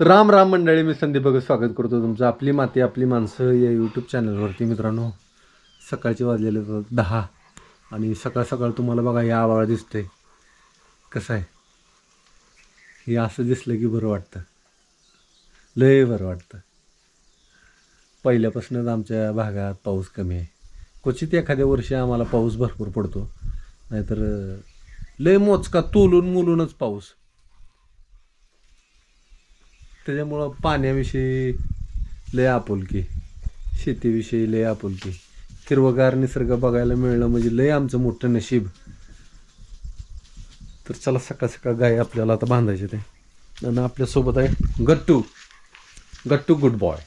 तर राम राम मंडळी मी संदीप भगत स्वागत करतो तुमचं. आपली माती आपली माणसं या यूट्यूब चॅनलवरती मित्रांनो सकाळचे वाजलेले दहा आणि सकाळ सकाळ तुम्हाला बघा या आवाळ दिसतंय. कसं आहे? हे असं दिसलं की बरं वाटतं. लय बरं वाटतं. पहिल्यापासूनच आमच्या भागात पाऊस कमी आहे. क्वचित एखाद्या वर्षी आम्हाला पाऊस भरपूर पडतो. नाहीतर लय मोजका तोलून मुलूनच पाऊस. त्याच्यामुळं पाण्याविषयी लय आपुलकी. शेतीविषयी लय आपुलकी. हिरवगार निसर्ग बघायला मिळणं म्हणजे लय आमचं मोठं नशीब. तर चला सकाळ सकाळ गाय आपल्याला आता बांधायचे ते. आणि आपल्यासोबत आहे गट्टू. गट्टू गुड बॉय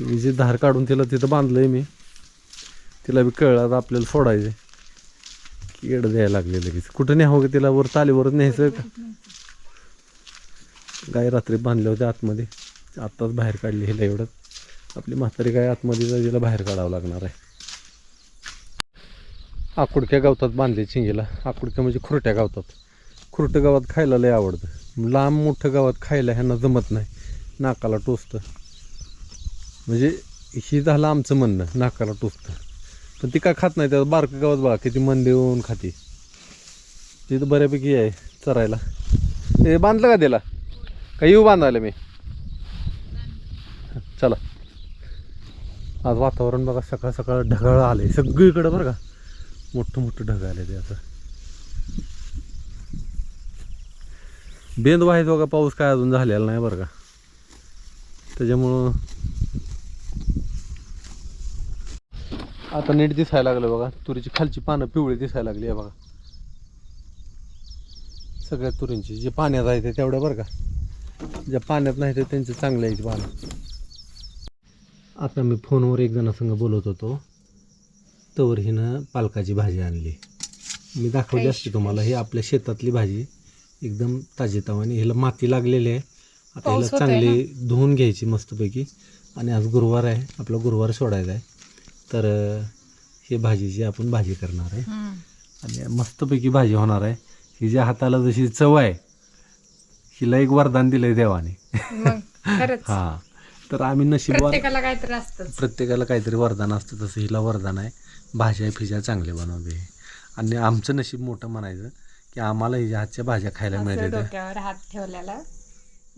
मी जे धार काढून तिला तिथं बांधलंय मी तिला बी कळलं आता आपल्याला सोडायचे केड द्यायला लागले लगेच. कुठं न्यावं का तिला? वर तालीवरच न्यायचं का? गाय रात्री बांधल्या होत्या आतमध्ये. आत्ताच बाहेर काढली हिला एवढं आपली म्हातारी गाय आतमध्ये तिला बाहेर काढावं लागणार आहे. आकुडक्या गावतात बांधले चिंगीला. आकुडक्या म्हणजे खुरट्या गावतात. खुरटं गावात खायला लय आवडतं. लांब मोठं गावात खायला ह्यांना जमत नाही. नाकाला टोचतं. म्हणजे ही झालं आमचं म्हणणं नाकाला टोचतं. पण ती काय खात नाही त्यात बारकं गावात बघा किती मन देऊन खाते. तिथं बऱ्यापैकी आहे चरायला. ते बांधलं का त्याला? का येऊ बांधायला मी. चला. आज वातावरण बघा सकाळ सकाळ ढगाळ आले सगळीकडं बरं का. मोठं मोठं ढग आले ते आता. बेंद व्हायचं बघा पाऊस काय अजून झालेला नाही बरं का. त्याच्यामुळं आता नीट दिसायला लागलं बघा. तुरीची खालची पानं पिवळी दिसायला लागली आहे बघा. सगळ्या तुरींची जे पाण्यात आहे ते तेवढ्या बरं का. ज्या पाण्यात नाही ते त्यांचे चांगले आहेत पानं आता मी फोनवर एक जणासंग बोलत होतो. तवर हिनं पालकाची भाजी आणली. मी दाखवली असते तुम्हाला ही आपल्या शेतातली भाजी. एकदम ताजीतावानी हिला माती लागलेली आहे. आता हिला चांगली धुवून घ्यायची मस्तपैकी. आणि आज गुरुवार आहे. आपला गुरुवार सोडायचा आहे. तर ही भाजीची आपण भाजी करणार आहे. आणि मस्तपैकी भाजी होणार आहे. हिच्या हाताला जशी चव आहे हिला एक वरदान दिलंय देवाने. मग खरंच. हा. तर आम्ही नशिबवान प्रत्येकाला काहीतरी असतंच. प्रत्येकाला काहीतरी वरदान असतं तसं हिला वरदान आहे. भाज्या फिज्या चांगले बनवते. आणि आमचं नशीब मोठं म्हणायचं की आम्हाला हिच्या हातच्या भाज्या खायला असं मिळतात. डोक्यावर हात ठेवल्याला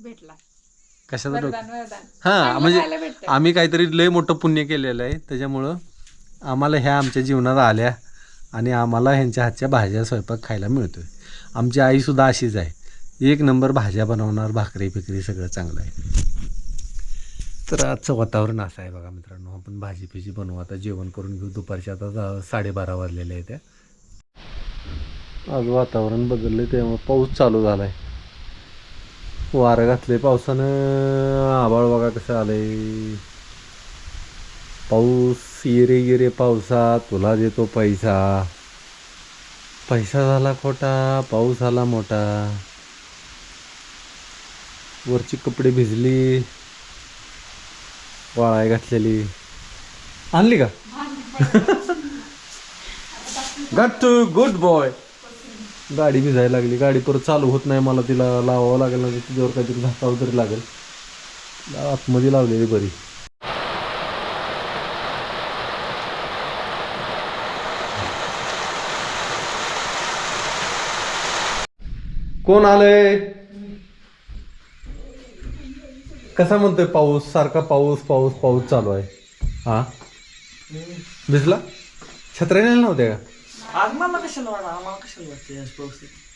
भेटला. कशाचं डोकं वरदान वरदान. हां चांगलं म्हणजे. आम्ही काहीतरी लय मोठं पुण्य केलेलं आहे. त्याच्यामुळं आम्हाला ह्या आमच्या जीवनात आल्या आणि आम्हाला ह्यांच्या हातच्या भाज्या स्वयंपाक खायला मिळतोय. आमची आईसुद्धा अशीच आहे. एक नंबर भाज्या बनवणार भाकरी फिकरी सगळं चांगलं आहे. तर आजचं वातावरण असं आहे बघा मित्रांनो आपण भाजी फिजी बनवू. आता जेवण करून घेऊ. दुपारच्या आता साडेबारा वाजलेल्या आहे त्या आज वातावरण बदललं त्यामुळे पाऊस चालू झाला आहे वारं घातले पावसानं आबाळ बघा कसं आलंय. पाऊस येरे येरे पावसा तुला देतो पैसा. पैसा झाला खोटा पाऊस आला मोठा. वरची कपडे भिजली. वाळाय घातलेली. आणली का? गट्टू गुड बॉय गाडी भिजायला लागली. गाडी परत चालू होत नाही. मला तिला लावावं लागेल ना तिच्यावर काहीतरी झाकावं तरी लागेल. आतमध्ये लावलेली बरी. कोण आलंय? कसा म्हणतोय पाऊस? सारखा पाऊस पाऊस पाऊस चालू आहे. हा? भिजला? छत्र्या नेल्या नव्हत्या का? आज मला कशाला वाटत आम्हाला कशाला वाटते आज पाऊस?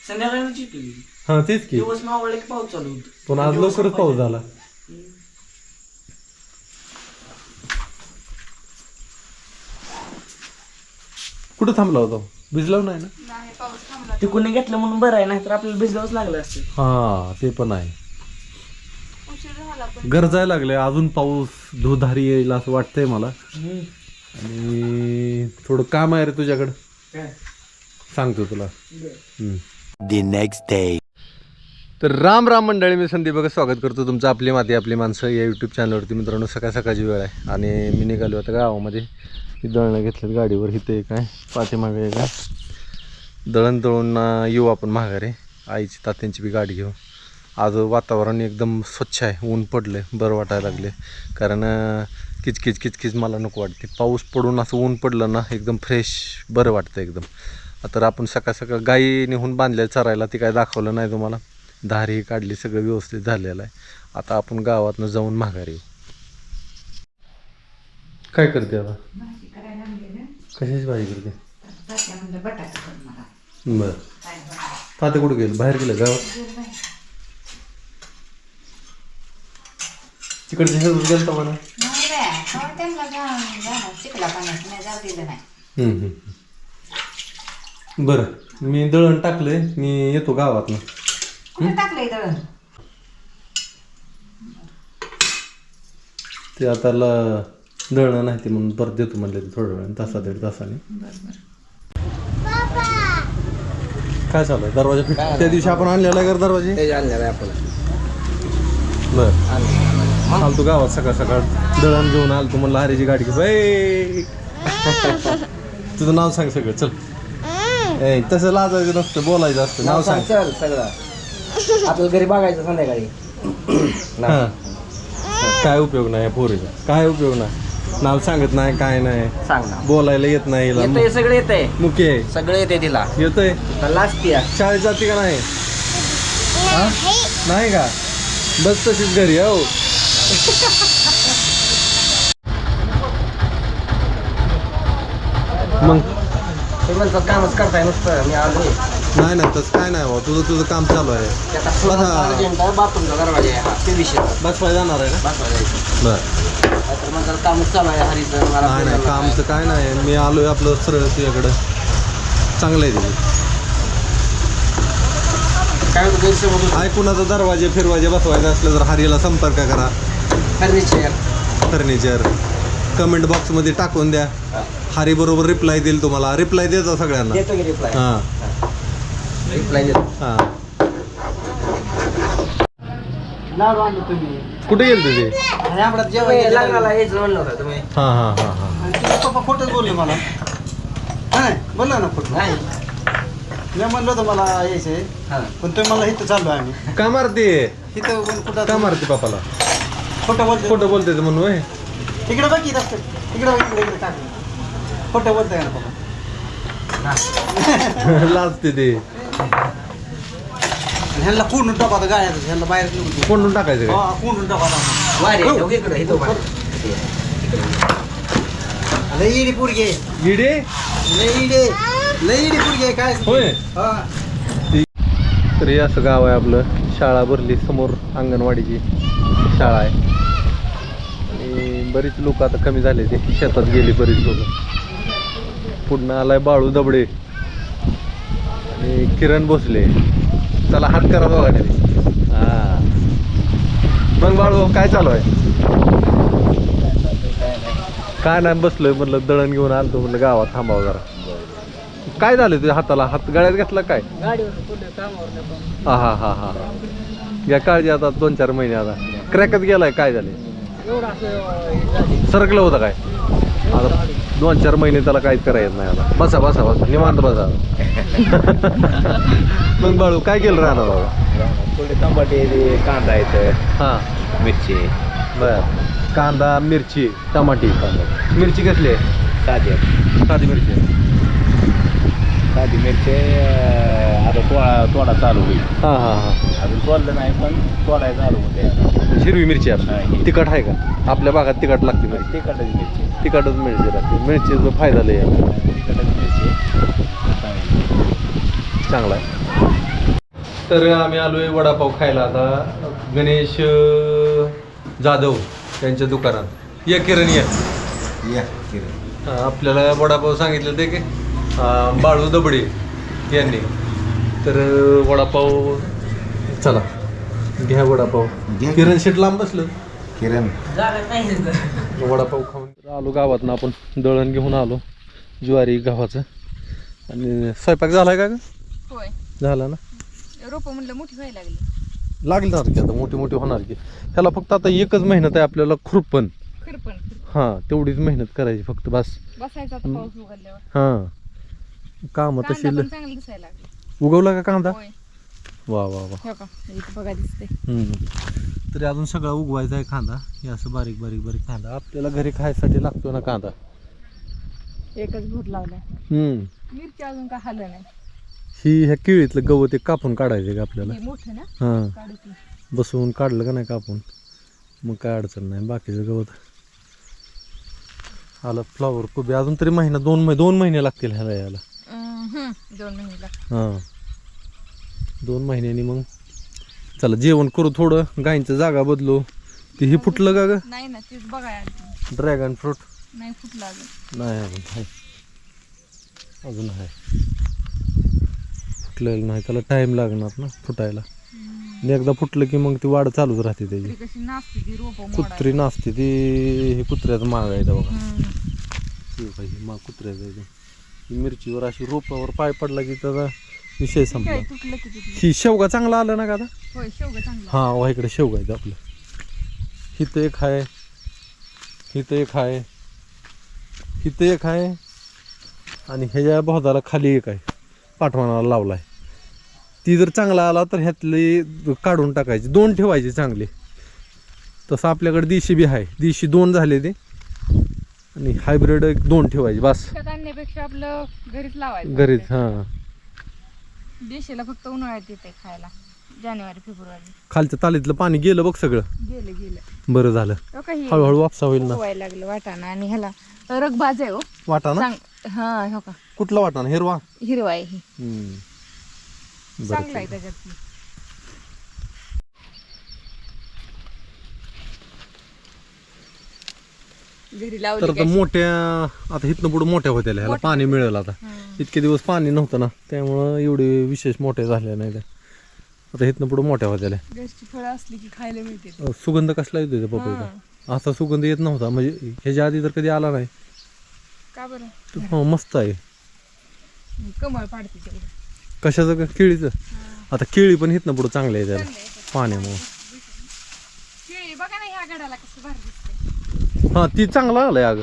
संध्याकाळी हा तेच की. दिवस मावळे की पाऊस चालू होतो. पण आज लवकरच पाऊस झाला. कुठं थांबला होता? भिजला नाही ना? नाही पाऊस थांबला तिकडून घेतलं म्हणून बरं आहे नाहीतर आपल्याला भिजलाच लागलं असतं. हा ते पण आहे. गरजायला लागले. अजून पाऊस धुधारी येईल असं वाटतंय मला. आणि थोडं काम आहे रे तुझ्याकडं. काय? सांगतो तुला. next day. तर राम राम मंडळी मी संदीप बघा स्वागत करतो तुमचं आपली माती आपली माणसं या यूट्यूब चॅनलवरती मित्रांनो सकाळ सकाळची वेळ आहे. आणि मी निघालो आता गावामध्ये. ही दळणं घेतलं गाडीवर. इथे एक आहे पाठीमागे आहे. दळण दळून येऊ आपण माघारी. आईची तात्यांची बी गाडी घेऊ. आज वातावरण एकदम स्वच्छ आहे ऊन पडले बरं वाटायला लागले कारण किचकिच किचकिच मला नको वाटते. पाऊस पडून असं ऊन पडलं ना एकदम फ्रेश बरं वाटतं एकदम. तर आपण सकाळ सकाळ गाई नेहून बांधल्या चरायला ती काय दाखवलं नाही तुम्हाला? धारी काढली सगळं व्यवस्थित झालेलं आहे. आता आपण गावातनं जाऊन माघारी येऊ. काय करते आता? कशाची भाजी करते? तात्या बरं काय बटाटा ताते कुठे गेलं? बाहेर गेलं गावात? तिकडच्या ह्याच्यात गेलं म्हणा? नाही रे तेव्हा त्यांना जा- जाणार. चिखला पाण्यात नाही जाऊ दिलं नाही. हम्म, हम्म. बरं मी दळण टाकलंय मी येतो गावातनं. कुठे टाकलंय दळण? ते आता ल- दळणं नाही ते म्हणून परत देतो म्हणले ते थोड्या वेळाने तासा दीड तासाने. बरं बरं. काय चालू आहे दरवाजा फिट त्या दिवशी आपण आणलेला आहे का दरवाजे? ते आणलेलं आहे आपण बर. आलतो गावात सकाळ सकाळ. दळण घेऊन आलतो म्हणलं हरेची गाडी घे. बाई. तुझं नाव सांग सगळं चल. ए तसं लाजायचं नसतं बोलायचं असतं. नाव सांग चल सगळं. आपल्याला घरी बघायचं संध्याकाळी. हा. काय उपयोग नाही पोरीचा. काय उपयोग नाही. नाव सांगत नाही काय नाही. सांग ना. बोलायला येत नाही हिला. येतंय सगळं येतंय. मुके. आहे. सगळं येते तिला. येतोय. लास्ट या. शाळेत जाते का नाही. हा? नाही का? बस तशीच घरी हो. मग? ते म्हणतात कामच करताय नुसतं मी आलोय नाही ना तसं काय नाही बाबा तुझं तुझं काम चालू आहे. बाथरूमचा दरवाजा आहे हा ते विषय. बस पाहिजे जाणार आहे ना? जायचं. बर. म्हणतात कामच चालू आहे हरीचं मला नाही नाही बोलायला कामचं काय नाही. मी आलोय आपलं सरळ तुझ्याकडं. चांगलं आहे तिथे काय होतं गैरसमज दरवाजे फिरवाजे बसवायचे असलं तर हरीला संपर्क करा. फर्निचर फर्निचर कमेंट बॉक्समध्ये टाकून द्या. हरी बरोबर रिप्लाय देईल तुम्हाला. रिप्लाय देतो सगळ्यांना. देतो की रिप्लाय हां. रिप्लाय देतो. हां. लाडू आणलं तुम्ही. कुठे गेल तुझे आणि आपल्यात जेवण लग्नाला यायचं म्हणलं होतं तुम्ही. हां हां हां हां. आणि तुझे पप्पा खोटंच बोलले मला. बोलला ना खोटं नाही. मी म्हणलं होतं मला यायचंय. हा. पण तुम्ही मला इथं चाललो आम्ही. का मारते? इथं पण का कुठं मारते पापाला खोटं बोलते. खोटं बोलते म्हणून होय. इकडे बघ इथं. असतं इकडे बघ इकडे इकडे टाक. खोटं बोलताय ना लाजते ते. आणि ह्यांना कोंडून टाका आता गाड्यात ह्यांना बाहेर निघून दे. कोंडून टाकायचं काय हा कोंडून टाका आता. वारे इकडे इथं. लई इडी पुरगी आहे. इडे? लई इडी लई इडी पुरगी आहे काय? होय. हा. तर हे असं गाव आहे आपलं. शाळा भरली समोर अंगणवाडीची शाळा आहे. आणि बरीच लोक आता कमी झाले ते. शेतात गेली बरीच लोक. पुढनं आलाय बाळू दबडे. आणि किरण भोसले. चला हात करा बघा तरी हा. मग बाळू काय चालू आहे? काय नाही बसलोय म्हटलं दळण घेऊन आलतो म्हटलं गावात थांबावं जरा. काय झालं तुझ्या हाताला? हात गळ्यात घेतला काय? हा हा हा हा घ्या काळजी आता दोन चार महिने आता. क्रॅकच गेलाय काय झाले? सरकलं होतं काय? आता दोन चार महिने त्याला काहीच करायचं नाही आता. बसा बसा बसा. निवांत बसा. मग बाळू काय केलं राहणार बाबा? थोडे टमाटे कांदा येतं हा. मिरची. बर. कांदा मिरची टमाटी. मिरची कसली आहे? साधी. साधी मिरची. आहे. साधी मिरची आता तोडा तोडा चालू होईल. हा हा हा. अजून तोडलं नाही पण तोडायला चालू होते. आता हिरवी मिरची हा, आहे. ही. तिखट आहे का? आपल्या भागात तिखट लागते मिरची तिखटच मिरची. तिखटच मिरची लागते. मिरचीचा फायदा लय आहे. तिखटच मिरची. चांगली. चांगला आहे. तर आम्ही आलोय वडापाव खायला आता. गणेश अं, जाधव यांच्या दुकानात. या किरण या. हा, आपल्याला वडापाव सांगितलं ते की बाळू दबडे यांनी. तर वडापाव चला घ्या वडापाव. किरण शेट लांब बसलं. किरण. वडापाव खाऊन. आलो गावातनं आपण दळण घेऊन आलो ज्वारी गव्हाचं. आणि स्वयंपाक झालाय का ग? होय. झाला ना? रोप म्हणलं मोठी व्हायला लागली. लागणार की आता मोठी मोठी होणार की. ह्याला फक्त आता एकच मेहनत आहे आपल्याला खुरपण. खरपण. हां तेवढीच मेहनत करायची फक्त बस. बसायचा आता पाऊस उघडल्यावर. हां. कामं कांदा तशी पण ल- चांगलं दिसायला लागले. उगवला का कांदा? होय. वा वा वा. हो का? इथं बघा दिसते हम्म. तरी अजून सगळा उगवायचा आहे कांदा. हे असं बारीक बारीक बारीक कांदा. आपल्याला घरी खायसाठी लागतो ना कांदा. एकच भूत लावलाय. हम्म. मिरची अजून हल्लं नाही. ही ह्या केळीतलं गवत एक कापून काढायचं का आपल्याला? हे मोठं ना? हां. काढू की बसवून काढलं का नाही कापून? मग काय अडचण नाही. बाकीचं गवत आलं फ्लॉवर कोबी. अजून तरी महिना दोन महिने दोन महिने लागतील ह्याला यायला दोन हां. दोन महिन्यांनी मग. चला जेवण करू थोडं गायींचं जागा बदलू. ते हे फुटलं का ग? नाही ना तेच बघाय ड्रॅगन फ्रूट नाही फुटलं अजून. नाही अजून आहे. अजून आहे. फुटलेलं नाही त्याला टाईम लागणार ना फुटायला. आणि एकदा फुटलं की मग ती वाढ चालूच राहते त्याची. ती कशी नाचते ती रोप कुत्री नाचते ती हे कुत्र्याचं माग आहे इथं बघा. हे मा कुत्र्याचं आहे. ही मिरचीवर अशी रोपावर पाय पडला की त्याचा विषय संपला. तुटलं ही शेवगा चांगला आला ना का आता? होय शेवगा चांगला. हा वा इकडे शेवगा आहे आपलं हिथं एक आहे हिथं एक आहे हिथं एक आहे आणि ह्याच्या भोवताला खाली एक आहे पाठवानाला लावलाय. ती जर चांगला आला तर ह्यातली काढून टाकायची दोन ठेवायचे चांगले. तसं आपल्याकडे देशी बी आहे देशी दोन झाले ते. आणि हायब्रिड एक दोन ठेवायचे बस. विकत आणण्यापेक्षा आपलं घरीच लावायचं घरीच हां. देशीला फक्त उन्हाळ्यात येते खायला जानेवारी फेब्रुवारी. खालच्या तालीतलं पाणी गेलं बघ सगळं. गेले गेले. बरं झालं. हो का हे? हळूहळू वापसा होईल ना. पोवायला लागलं वाटाणा आणि ह्याला रगबाज आहे हो. वाटाणा? चांग हा हो का. कुठला वाटाणा? हिरवा? हिरवा आहे ही. हम्म. बरं चांगला आहे. त्याच्यात. घरी तर मोठ्या आता इथनं पुढे मोठ्या होत्या ह्याला पाणी मिळेल आता. इतके दिवस पाणी नव्हतं ना त्यामुळं एवढे विशेष मोठ्या झाल्या नाही त्या आता इथनं पुढे मोठ्या होत्या घरची फळं असली की खायला मिळते सुगंध कसला येतो त्या पपईचा? असा सुगंध येत नव्हता म्हणजे ह्याच्या आधी तर कधी आला नाही. का बरं? तर हो, मस्त आहे. कमळ पाडते तेवढं. कशाचं का केळीचं? आता केळी पण इथनं पुढे चांगल्या आहे त्याला पाण्यामुळं. केळी बघा ना ह्या गडाला कसं भारी दिसते हा ती चांगला आलाय अगं.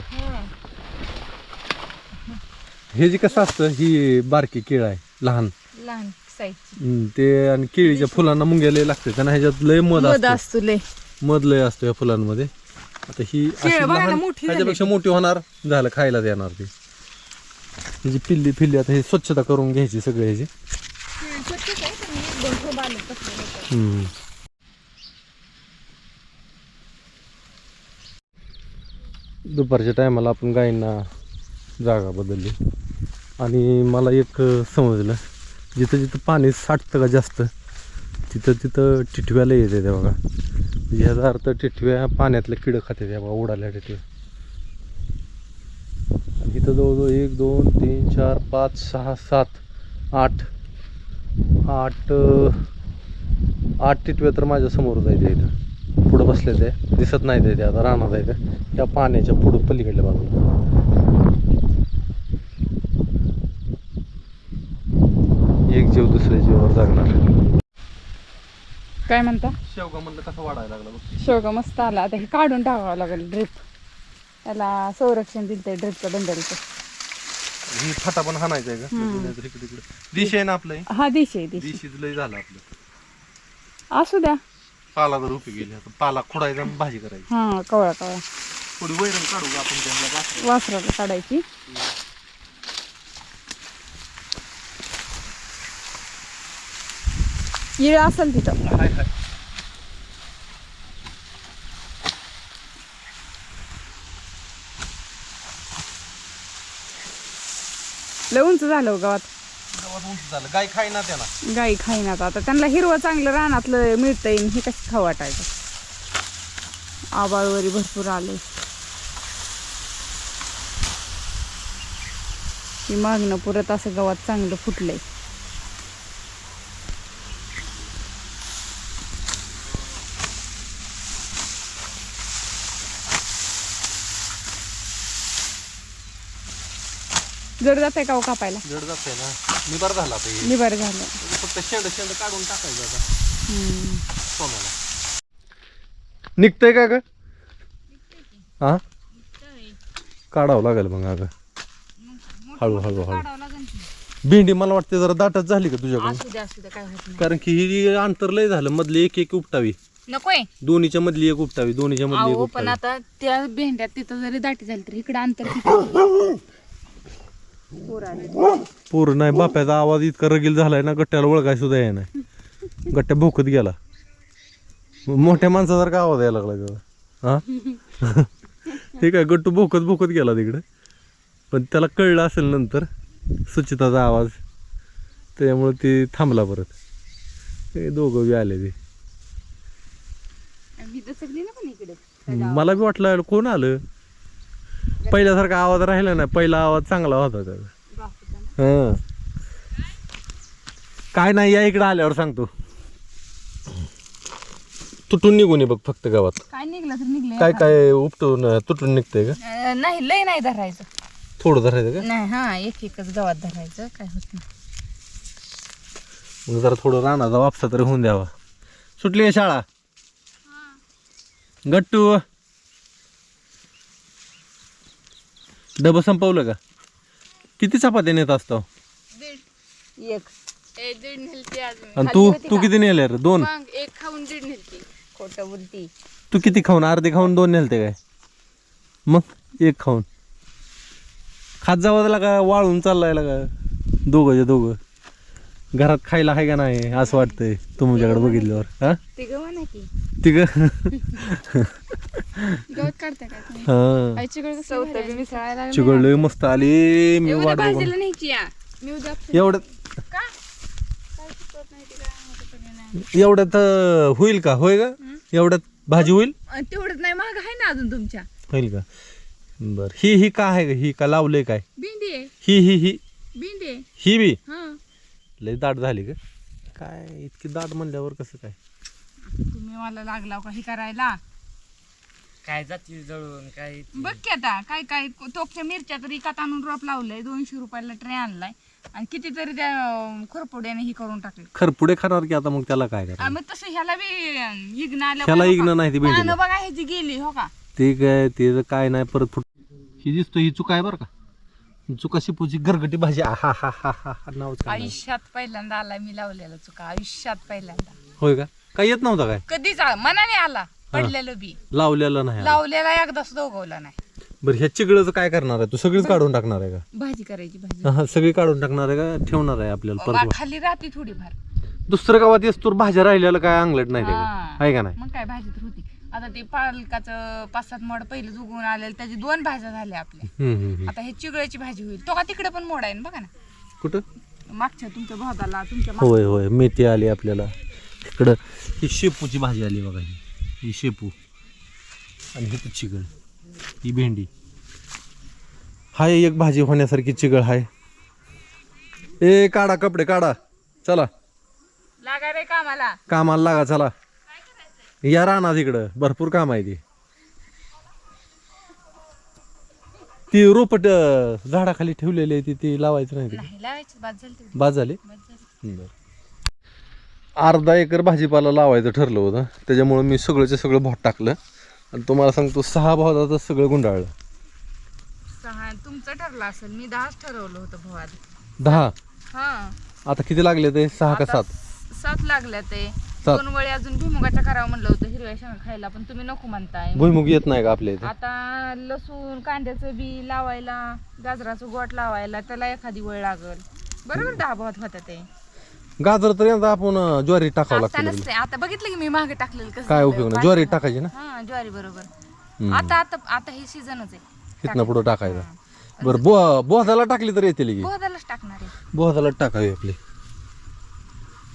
हे जे कसं असतं ही बारकी केळ आहे लहान. लहान हम्म, ते आणि केळीच्या फुलांना मुंग्याला लागते त्यांना ह्याच्यात लय मध मध असतं. असतो लय. मध लय असतो या फुलांमध्ये. आता ही अशी केळं लहान- मोठी झाली. ह्याच्यापेक्षा मोठी होणार झालं खायलाच येणार ती. हिची पिल्ली फिल्ली आता हे स्वच्छता करून घ्यायची सगळे ह्याची. स्वच्छच आहे पण एक दोन ठोंब आले तसलं होतं. हम्म. दुपारच्या टायमाला आपण गायींना जागा बदलली. आणि मला एक समजलं जिथं जिथं पाणी साठतं का जास्त तिथं तिथं टिटव्याला येते ते बघा. म्हणजे ह्याचा अर्थ टिटव्या पाण्यातलं किडं खाते त्या बघा उडाल्या टिटव्या. आणि इथं जवळजवळ एक दोन तीन चार पाच सहा सात आठ आठ आठ टिटव्या तर माझ्यासमोर जायचे इथं. पुढं बसले ते दिसत नाही ते आता रानात आहे ते. त्या पाण्याच्या पुढं पलीकडल्या बाजूला एक जीव दुसऱ्या जीवावर जागणार. काय म्हणता? शेवगा म्हणलं कसं वाढायला लागला शेवगा मस्त आला. आता हे काढून टाकावं लागेल ड्रिप त्याला संरक्षण दिलं ते ड्रिपचं बंडलचं ही फाटा पण हाणायचा आहे का? इकडे दिश आहे ना आपलं हे? दिश आहे दिश. लय झालं आपलं. असू द्या. पाला जर उपयोगी गेली आता पाला खोडायचा आणि भाजी करायची. हा कवळा कवळा. थोडी वैरण काढू का आपण त्यांना वासराला? वासराला काढायची. इळ असेल तिथं. हाय हाय. लय उंच झालं हो गावात. गावात उंच झालं. गाय खाय ना गाई खाईनात आता. त्यांना हिरवं चांगलं रानातलं मिळतंय हे कसं खाऊ वाटायचं? आबाळवरी भरपूर आले मागणं पुरत असं गावात चांगलं फुटलंय. जड जात आहे का हो कापायला? जड जाते ना. निबार झाला आता हे. निबार झालं. फक्त शेंड शेंड काढून टाकायचं आता. हम्म. सोन्याला. निघतंय का ग? हा? काढावं लागेल मग अगं. हळू हळू हळू. भेंडी मला वाटते जरा दाटच झाली का तुझ्याकडून? असू द्या असू द्या काय होत नाही. कारण की ही अंतर लय झालं मधली एक एक उपटावी. नकोय. दोन्हीच्या मधली एक उपटावी दोन्हीच्या मधली एक अहो पण उपटावी. आता त्या भेंड्यात तिथं जरी दाटी झाली तर इकडे अंतर किती? पोरं नाही बाप्याचा आवाज इतका रगील झालाय ना गट्ट्याला ओळखाय सुद्धा आहे नाही गट्ट्या भोकत गेला. मोठ्या माणसासारखा आवाज यायला लागला त्याला हा? ठीक आहे गट्टू भोकत भोकत गेला तिकडे. पण त्याला कळलं असेल नंतर सुचिताचा आवाज. त्याच्यामुळे ते थांबला परत. ते दोघं बी आले ते. मला बी वाटलं कोण आलं? पहिल्यासारखा आवाज राहिला नाही. पहिला आवाज चांगला होता त्याचा. हं. काय नाही या इकडे आल्यावर सांगतो. तुटून निघून ये बघ फक्त गावात. काय निघलं तर निघलं काय काय उपटून तुटून निघतंय का? नाही लय नाही धरायचं. थोडं धरायचं का? नाही हा एक एकच गावात धरायचं काय होत नाही. मग जरा थोडं रानाचा वापसा तरी होऊन द्यावा. सुटली आहे शाळा? गट्टू? डबं संपवलं का? किती चपात्या नेत असतो? एक. ए दीड नेलती अजून. आणि तू? तू किती नेले रे? दोन? मग एक खाऊन दीड नेलती. खोटं बोलती. तू किती खाऊन? अर्धे खाऊन दोन नेलते काय? मग एक खाऊन. खात जावं का वाळून चाललाय का? दोघंच्या दोघं. घरात खायला आहे का नाही असं वाटतंय. तुमच्याकडे बघितल्यावर. हा? ते गवा ना की. तिघ? गवत काढता का तुम्ही? हा. आईच्याकडे चौथं बी मिसळायला लागलं. चिघळलं मस्त आली. मी एवढं वाट बघून. भाजीला न्यायची या मी उद्या एवढ्यात का? काय चुकत नाही ते काय होतं सगळं नाही. एवढ्यात अं, होईल का? होय का? एवढ्यात भाजी होईल? अं, तेवढंच नाही महाग आहे ना अजून तुमच्या. होईल का? बर. ही ही का आहे का ही का लावलंय काय? भेंडी आहे. ही ही ही भेंडी आहे. ही बी? हा. लय दाट झाली का काय इतकी दाट म्हणल्यावर कसं काय? तुम्ही मला लागला का हे करायला? काय जाती जळून काय बघ की आता काय काय तोपच्या मिरच्या तर इकात आणून रोप लावलंय दोनशे रुपयाला ट्रे आणलाय. आणि कितीतरी त्या अं, खुरपुड्याने हे करून टाकले खरपुडे खाणार की आता मग त्याला काय करा मग तसं ह्याला बी इग्न आलं ह्याला इग्न नाही ती भेंडीला बघा ह्याची गेली हो का? ते काय ते काय नाही परत फुट ही दिसतो ही चुका आहे बरं का? चुका शिपूची गरगटी भाजी. हा हा हा हा हा नाव आयुष्यात पहिल्यांदा आला मी लावलेला चुका आयुष्यात पहिल्यांदा. होय का? काय येत नव्हता काय? कधीच आ- मनाने आला. पडलेलं बी. लावलेलं नाही लावलेला एकदा सुद्धा उगवला नाही. बरं ह्या चिगळचं काय करणार आहे? तू सगळीच काढून टाकणार आहे का? भाजी करायची भाजी. हा, सगळी काढून टाकणार आहे का? ठेवणार आहे आपल्याला बा- परत. खाली राहते थोडीफार. दुसऱ्या गावात येस तूर भाज्या राहिलेलं काय अंगलट नाही ते. आहे का नाही? मग काय भाजी तर होती. आता ते पालकाचं पाच सात मोड पहिले उगवून आलेलं त्याची दोन भाज्या झाल्या आपल्या. हम्म, हम्म, हम्म. आता हे चिगळ्याची भाजी होईल. तो का तिकडे पण मोड आहे ना बघा ना. कुठं? मागच्या तुमच्या भागाला तुमच्या माग- होय होय. मेथी आली आपल्याला. इकडं ही शेपूची भाजी आली बघा ही. ही शेपू आणि ही चिगळ ही भेंडी. हाय एक भाजी होण्यासारखी चिगळ हाय ए काढा कपडे काढा. चला. लागा रे कामाला. कामाला लागा चला. या राहणार तिकडं भरपूर काम आहे ती. ती रोपट अं, झाडाखाली ठेवलेली आहे ती ती लावायचं नाही ती नाही लावायची बाद झाली तेवढी. बाद झाली? बाद झाली. बरं. अर्धा एकर भाजीपाला लावायचं ठरलं होतं. त्याच्यामुळे मी सगळंच्या सगळं भात टाकलं. आणि तुम्हाला सांगतो सहा भावाचं सगळं गुंडाळलं. सहा तुमचं ठरलं असेल. मी दहाच ठरवलं होतं भावात दहा? हा. आता किती लागले ते? सहा का आता सात? सात लागल्या ते. सात. दोन वळी अजून भुमुगाच्या करावं म्हणलं होतं हिरव्या शेंगा खायला पण तुम्ही नको म्हणताय. भुईमुग येत नाही का आपल्या इथे? आता लसूण कांद्याचं बी लावायला गाजराचं गोट लावायला त्याला एखादी वळ लागल. बरोबर दहा भावात होता ते. गाजर तर यंदा आपण ज्वारी टाकावं आता लागतं नसते आता बघितलं की मी मागे टाकलेलं कसं काय? उपयोग नाही? ज्वारी. टाकायची ना? हा ज्वारी बरोबर. आता आता आता हे सीझनच आहे. इथनं पुढं टाकायचं. बरं बो बोधाला टाकली तर येते की? बोधालाच टाकणार आहे. बोधाला टाकावी आपली.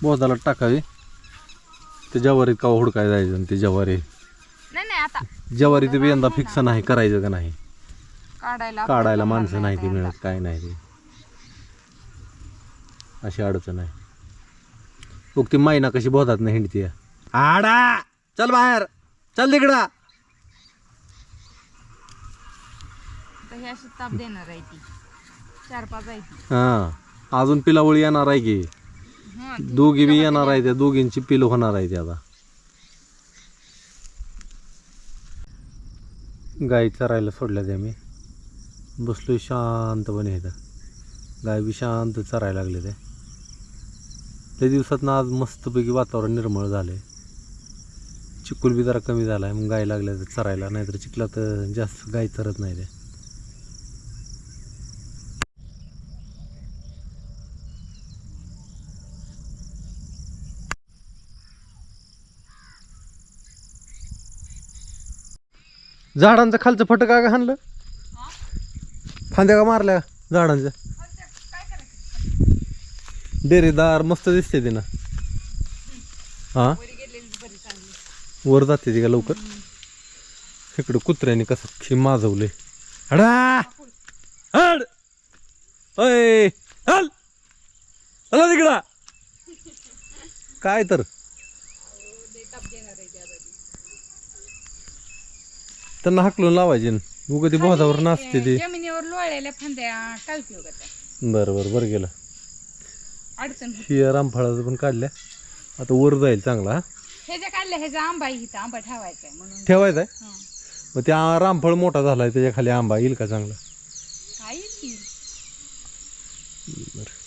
बोधाला टाकावी. ते ज्वारीत का हुडकाय जायचं आणि ते ज्वारी. नाही नाही आता. ज्वारी ते यंदा फिक्स नाही करायचं का नाही? काढायला काढायला माणसं नाही ती मिळत काय नाही ते. अशी अडचण आहे. बघ ती कशी बोधात नाही हिंडती. आडा! चल बाहेर. चल तिकडा. हे अशी ताप देणार आहे ती. चार पाच आहे ती. हा. अजून पिलावळी येणार आहे की? हा, दोघी बी येणार आहे त्या दोघींची पिलं होणार आहे ती आता. गाई चरायला सोडल्या त्या मी. बसलोय शांतपणे इथं. गाय बी शांत चरायला लागले ते त्या दिवसात ना आज मस्तपैकी वातावरण निर्मळ झालं आहे चिकूल बी जरा कमी झाला आहे मग गाय लागल्या तर चरायला नाहीतर चिखला तर जास्त गाय चरत नाही ते झाडांचं खालचं फटका का हाणलं? फांद्या का मारल्या झाडांच्या? डेरेदार मस्त दिसते ते ना हा? वर जाते ती का लवकर? इकडं कुत्र्याने कसं खी माजवले हडा! हड! अय! हल! हला तिकडा! काय तर? त्यांना हाकलून लावायचे उगं ती बोधावर नाचते ती. जमिनीवर लोळलेल्या फांद्या काय उपयोग आहे बरं बरं बरं गेलं. अडचण होती. ही रामफळाचं पण काढल्या. आता वर जाईल चांगला. हा ह्याच्या काढल्या ह्याचा आंबा आहे इथं आंबा ठेवायचा आहे म्हणून. ठेवायचा आहे हं. मग त्या रामफळ मोठा झालाय त्याच्याखाली आंबा येईल का चांगला? काय येईल? की बरं.